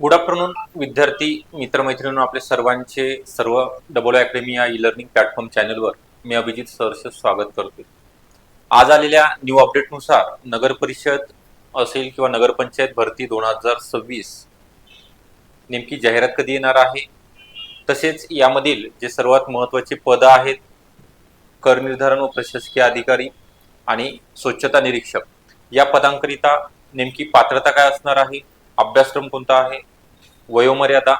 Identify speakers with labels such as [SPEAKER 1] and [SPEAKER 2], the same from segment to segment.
[SPEAKER 1] Good afternoon विद्यार्थी मित्रमैत्रिणींनो आपले सर्वांचे सर्व डबल अकॅडमी या ई लर्निंग प्लॅटफॉर्म चॅनलवर मी अभिजित सरचं स्वागत करतो आज आलेल्या न्यू अपडेटनुसार नगर परिषद असेल किंवा नगरपंचायत भरती दोन हजार सव्वीस नेमकी जाहिरात कधी येणार आहे? तसेच यामधील जे सर्वात महत्त्वाचे पदं आहेत कर निर्धारण व प्रशासकीय अधिकारी आणि स्वच्छता निरीक्षक या पदांकरिता नेमकी पात्रता काय असणार आहे? अभ्यासक्रम कोणता आहे? वयोमर्यादा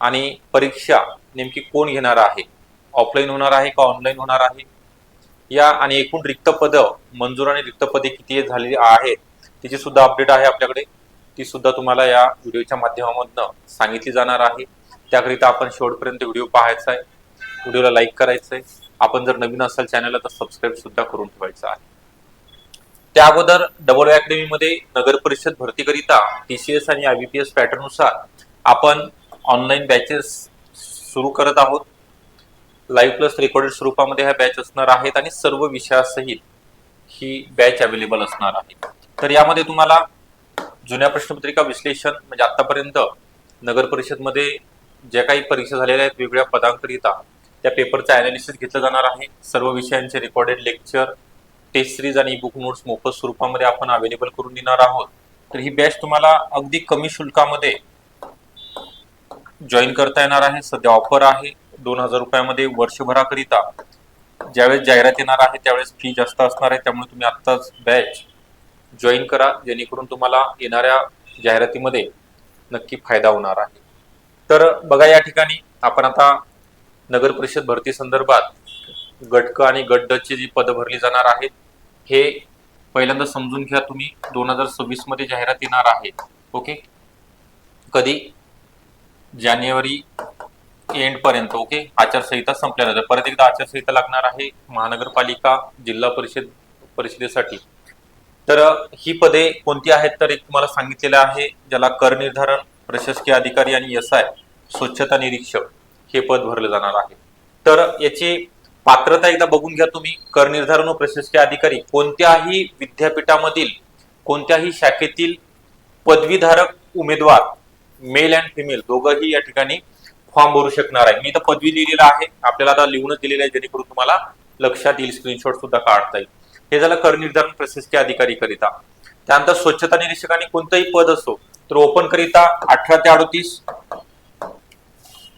[SPEAKER 1] आणि परीक्षा नेमकी कोण घेणार आहे? ऑफलाईन होणार आहे का ऑनलाईन होणार आहे? या आणि एकूण रिक्त पदं मंजूर आणि रिक्त पदे किती झालेली आहेत? तिची सुद्धा अपडेट आहे आपल्याकडे. ती सुद्धा तुम्हाला या व्हिडिओच्या माध्यमामधनं सांगितली जाणार आहे. त्याकरिता आपण शेवटपर्यंत व्हिडिओ पाहायचा आहे. व्हिडिओला लाईक करायचं आहे. आपण जर नवीन असाल चॅनलला तर सबस्क्राईब सुद्धा करून ठेवायचं आहे. त्या अगोदर डबल अकॅडमीमध्ये नगर परिषद भरतीकरिता टीसीएस आणि आयबीपीएस पॅटर्ननुसार आपण ऑनलाईन बॅचेस सुरू करत आहोत. लाईव्ह प्लस रेकॉर्डेड स्वरूपामध्ये ह्या बॅच असणार आहेत आणि सर्व विषयासहित ही बॅच अवेलेबल असणार आहे. तर यामध्ये तुम्हाला जुन्या प्रश्नपत्रिका विश्लेषण म्हणजे आतापर्यंत नगर परिषदमध्ये ज्या काही परीक्षा झालेल्या आहेत वेगवेगळ्या पदांकरिता त्या पेपरचं अनालिसिस घेतलं जाणार आहे. सर्व विषयांचे रेकॉर्डेड लेक्चर टेस्ट सिरीज आणि बुक नोट्स मोफत स्वरूपामध्ये आपण अवेलेबल करून देणार आहोत. तर ही बॅच तुम्हाला अगदी कमी शुल्कामध्ये जॉईन करता येणार आहे. सध्या ऑफर आहे दोन हजार रुपयामध्ये वर्षभराकरिता. ज्यावेळेस जाहिरात येणार आहे त्यावेळेस फी जास्त असणार आहे. त्यामुळे तुम्ही आत्ताच बॅच जॉईन करा. जेणेकरून तुम्हाला येणाऱ्या जाहिरातीमध्ये नक्की फायदा होणार आहे. तर बघा या ठिकाणी आपण आता नगर परिषद भरती संदर्भात गटक आणि गड्डची जी पदं भरली जाणार आहेत हे पहिल्यांदा समजून घ्या तुम्ही. दोन हजार सव्वीसमध्ये जाहिरात येणार आहे. ओके कधी? जानेवारी एंड पर्यंत. ओके आचारसंहिता संपल्यानंतर परत एकदा आचारसंहिता लागणार आहे महानगरपालिका जिल्हा परिषद परिषदेसाठी. तर ही पदे कोणती आहेत तर एक तुम्हाला सांगितलेलं आहे ज्याला कर निर्धारण प्रशासकीय अधिकारी आणि एस आय स्वच्छता निरीक्षक हे पद भरलं जाणार आहे. तर याची पात्रता एकदा बघून घ्या तुम्ही. कर निर्धारण व प्रशासकीय अधिकारी कोणत्याही विद्यापीठामधील कोणत्याही शाखेतील पदवीधारक उमेदवार मेल अँड फिमेल दोघंही या ठिकाणी फॉर्म भरू शकणार आहे. मी तर पदवी लिहिलेला आहे. आपल्याला आता लिहूनच दिलेलं आहे जेणेकरून तुम्हाला लक्षात येईल स्क्रीनशॉट सुद्धा काढता येईल. हे झालं कर निर्धारण प्रशासकीय अधिकारी करिता त्यानंतर स्वच्छता निरीक्षकाने कोणतंही पद असो तर ओपन करिता अठरा ते अडतीस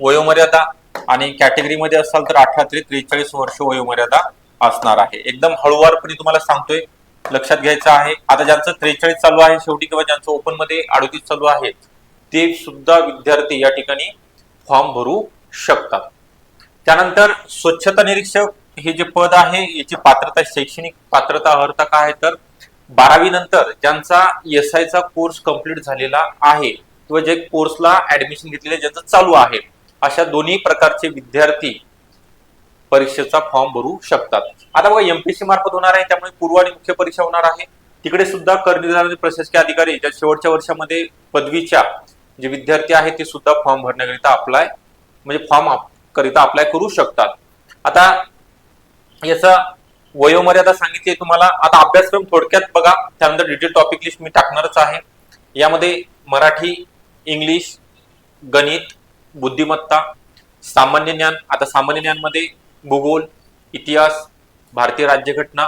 [SPEAKER 1] वयोमर्यादा आणि कॅटेगरीमध्ये असाल तर अठरा ते त्रेचाळीस वर्ष वयोमर्यादा असणार आहे. एकदम हळूवारपणे तुम्हाला सांगतोय लक्षात घ्यायचं आहे. आता ज्यांचं त्रेचाळीस चालू आहे शेवटी किंवा ज्यांचं ओपनमध्ये अडतीस चालू आहे ते सुद्धा विद्यार्थी या ठिकाणी फॉर्म भरू शकतात. त्यानंतर स्वच्छता निरीक्षक हे जे पद आहे याची पात्रता शैक्षणिक पात्रता अर्हता काय आहे तर बारावी नंतर ज्यांचा एस चा कोर्स कंप्लीट झालेला आहे किंवा जे कोर्सला ऍडमिशन घेतलेले ज्यांचं चालू आहे अशा दोन्ही प्रकारचे विद्यार्थी परीक्षेचा फॉर्म भरू शकतात. आता बघा एमपीसी मार्फत होणार आहे त्यामुळे पूर्व आणि मुख्य परीक्षा होणार आहे. तिकडे सुद्धा करनिर्धारण प्रशासकीय अधिकारी ज्या शेवटच्या वर्षामध्ये पदवीच्या जे विद्यार्थी आहेत ते सुद्धा फॉर्म भरण्याकरिता अप्लाय म्हणजे फॉर्म करिता अप्लाय करू शकतात. आता याचा वयोमर्यादा सांगितली तुम्हाला. आता अभ्यासक्रम थोडक्यात बघा. त्यानंतर डिटेल टॉपिक लिस्ट मी टाकणारच आहे. यामध्ये मराठी इंग्लिश गणित बुद्धिमत्ता सामान्य ज्ञान आता सामान्य ज्ञानमध्ये भूगोल इतिहास भारतीय राज्यघटना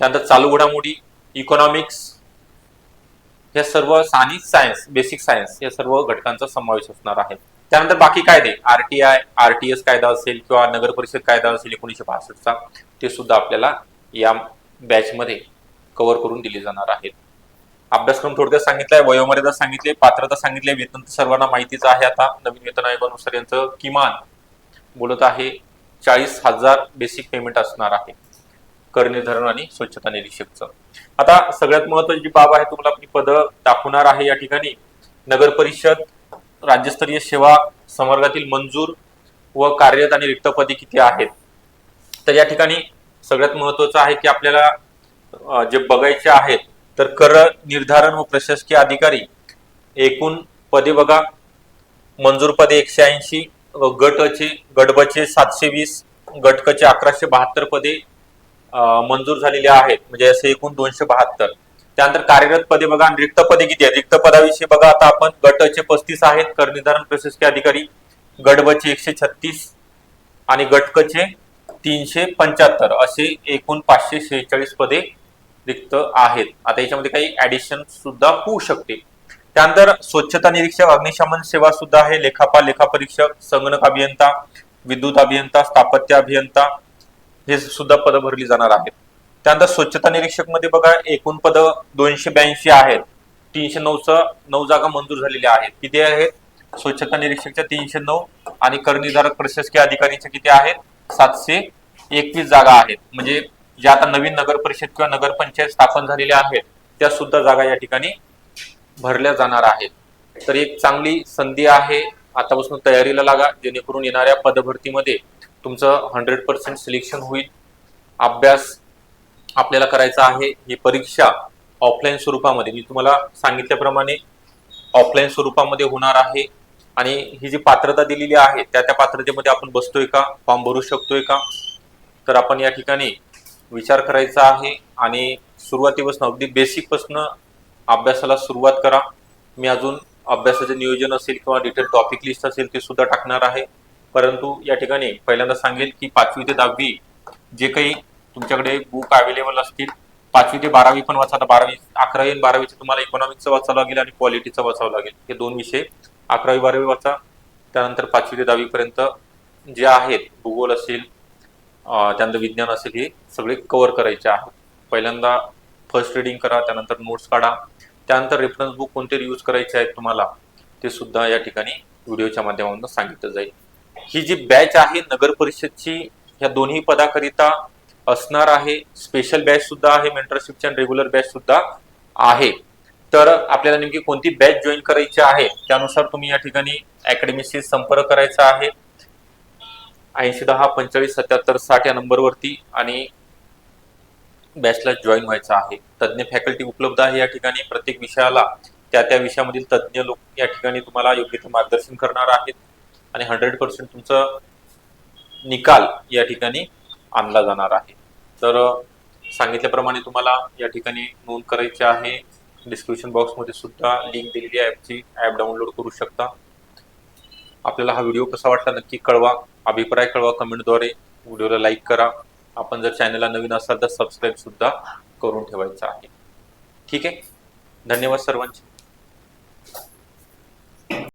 [SPEAKER 1] त्यानंतर चालू घडामोडी इकॉनॉमिक्स या सर्व आणि सायन्स बेसिक सायन्स या सर्व घटकांचा समावेश असणार आहे. त्यानंतर बाकी कायदे आरटीआय आरटीएस कायदा असेल किंवा नगर परिषद कायदा असेल एकोणीशे बासष्टचा ते सुद्धा आपल्याला या बॅचमध्ये कव्हर करून दिले जाणार आहेत. अभ्यासक्रम थोडक्यात सांगितलाय वयोमर्यादा सांगितले पात्रता सांगितले वेतन तर सर्वांना माहितीच आहे आता. नवीन वेतन आयोगानुसार यांचं किमान बोलत आहे चाळीस हजार बेसिक पेमेंट असणार आहे. कर निर्धारण आणि स्वच्छता निरीक्षकचं. आता सगळ्यात महत्वाची जी बाब आहे तुम्हाला आपली पदं दाखवणार आहे या ठिकाणी. नगर परिषद राज्यस्तरीय सेवा संवर्गातील मंजूर व कार्यरत आणि रिक्त पदे किती आहेत? तर या ठिकाणी सगळ्यात महत्वाचं आहे की आपल्याला जे बघायचे आहेत तर कर निर्धारण व प्रशासकीय अधिकारी एकूण पदे बघा. मंजूर पदे एकशे ऐंशी गटचे गटबचे सातशे वीस गटकचे अकराशे बहात्तर पदे मंजूर झालेले आहेत. म्हणजे असे एकूण दोनशे बहात्तर. त्यानंतर कार्यरत पदे बघा आणि रिक्त पदे किती आहेत? रिक्त पदाविषयी बघा आता आपण. गटचे पस्तीस आहेत. करनिर्धारण प्रशासकीय अधिकारी. गडबचे एकशे छत्तीस आणि गटकचे तीनशे पंच्याहत्तर. असे एकूण पाचशे शेहेचाळीस पदे रिक्त आहेत. आता याच्यामध्ये काही ऍडिशन सुद्धा होऊ शकते. त्यानंतर स्वच्छता निरीक्षक अग्निशमन सेवा सुद्धा आहे. लेखापाल लेखापरीक्षक संगणक अभियंता विद्युत अभियंता स्थापत्य अभियंता हे सुद्धा पदं भरली जाणार आहेत. त्यानंतर स्वच्छता निरीक्षकमध्ये बघा एकूण पद दोनशे ब्याऐंशी आहेत. तीनशे नऊचं नऊ जागा मंजूर झालेल्या आहेत. किती आहेत? स्वच्छता निरीक्षकच्या तीनशे नऊ आणि करनिर्धारक प्रशासकीय अधिकारीच्या किती आहेत? सातशे एकवीस जागा आहेत. म्हणजे ज्या आता नवीन नगर परिषद किंवा नगरपंचायत स्थापन झालेल्या आहेत त्या सुद्धा जागा या ठिकाणी भरल्या जाणार आहेत. तर एक चांगली संधी आहे. आतापासून तयारीला लागा. जेणेकरून येणाऱ्या पदभरतीमध्ये तुमचं हंड्रेड पर्सेंट सिलेक्शन होईल. अभ्यास आपल्याला करायचा आहे. ही परीक्षा ऑफलाईन स्वरूपामध्ये मी तुम्हाला सांगितल्याप्रमाणे ऑफलाईन स्वरूपामध्ये होणार आहे. आणि ही जी पात्रता दिलेली आहे त्या त्या पात्रतेमध्ये आपण बसतोय का? फॉर्म भरू शकतोय का? तर आपण या ठिकाणी विचार करायचा आहे आणि सुरुवातीपासून अगदी बेसिकपासून अभ्यासाला सुरुवात करा. मी अजून अभ्यासाचे नियोजन असेल किंवा डिटेल टॉपिक लिस्ट असेल ते सुद्धा टाकणार आहे. परंतु या ठिकाणी पहिल्यांदा सांगेल की पाचवी ते दहावी जे काही तुमच्याकडे बुक अवेलेबल असतील पाचवी ते बारावी पण वाचा. बारावी अकरावी आणि बारावीचं तुम्हाला इकॉनॉमिक्सचं वाचावं लागेल आणि क्वालिटीचं वाचावं लागेल. हे दोन विषय. अकरावी बारावी वाचा. त्यानंतर पाचवी ते दहावी पर्यंत जे आहेत भूगोल असेल त्यानंतर विज्ञान असेल हे सगळे कव्हर करायचे आहे पहिल्यांदा फर्स्ट रिडिंग करा त्यानंतर नोट्स काढा. त्यानंतर रेफरन्स बुक कोणते यूज करायचे आहेत तुम्हाला ते सुद्धा या ठिकाणी व्हिडिओच्या माध्यमातून सांगितलं जाईल. ही जी बॅच आहे नगर परिषदची ह्या दोन्ही पदाकरिता असणार आहे. स्पेशल बॅच सुद्धा आहे मेंटरशिपची आणि रेग्युलर बॅच सुद्धा आहे. तर आपल्याला नेमकी कोणती बॅच जॉईन करायची आहे त्यानुसार तुम्ही या ठिकाणी अकॅडमीशी संपर्क करायचा आहे. ऐंशी दहा पंचेचाळीस सत्याहत्तर साठ या नंबरवरती आणि बॅचला जॉईन व्हायचं आहे. तज्ज्ञ फॅकल्टी उपलब्ध आहे या ठिकाणी. प्रत्येक विषयाला त्या त्या विषयामधील तज्ज्ञ लोक या ठिकाणी तुम्हाला योग्य ते मार्गदर्शन करणार आहेत. आणि हंड्रेड पर्सेंट तुमचं निकाल या ठिकाणी आणला जाणार आहे. तर सांगितल्याप्रमाणे तुम्हाला या ठिकाणी नोंद करायची आहे. डिस्क्रिप्शन बॉक्समध्ये सुद्धा लिंक दिलेली आहे. ॲपची ॲप डाउनलोड करू शकता. आपल्याला हा व्हिडिओ कसा वाटला नक्की कळवा. अभिप्राय कळवा कमेंटद्वारे. व्हिडिओला लाईक करा. आपण जर चॅनलला नवीन असाल तर सबस्क्राईब सुद्धा करून ठेवायचं आहे. ठीक आहे? धन्यवाद सर्वांचे.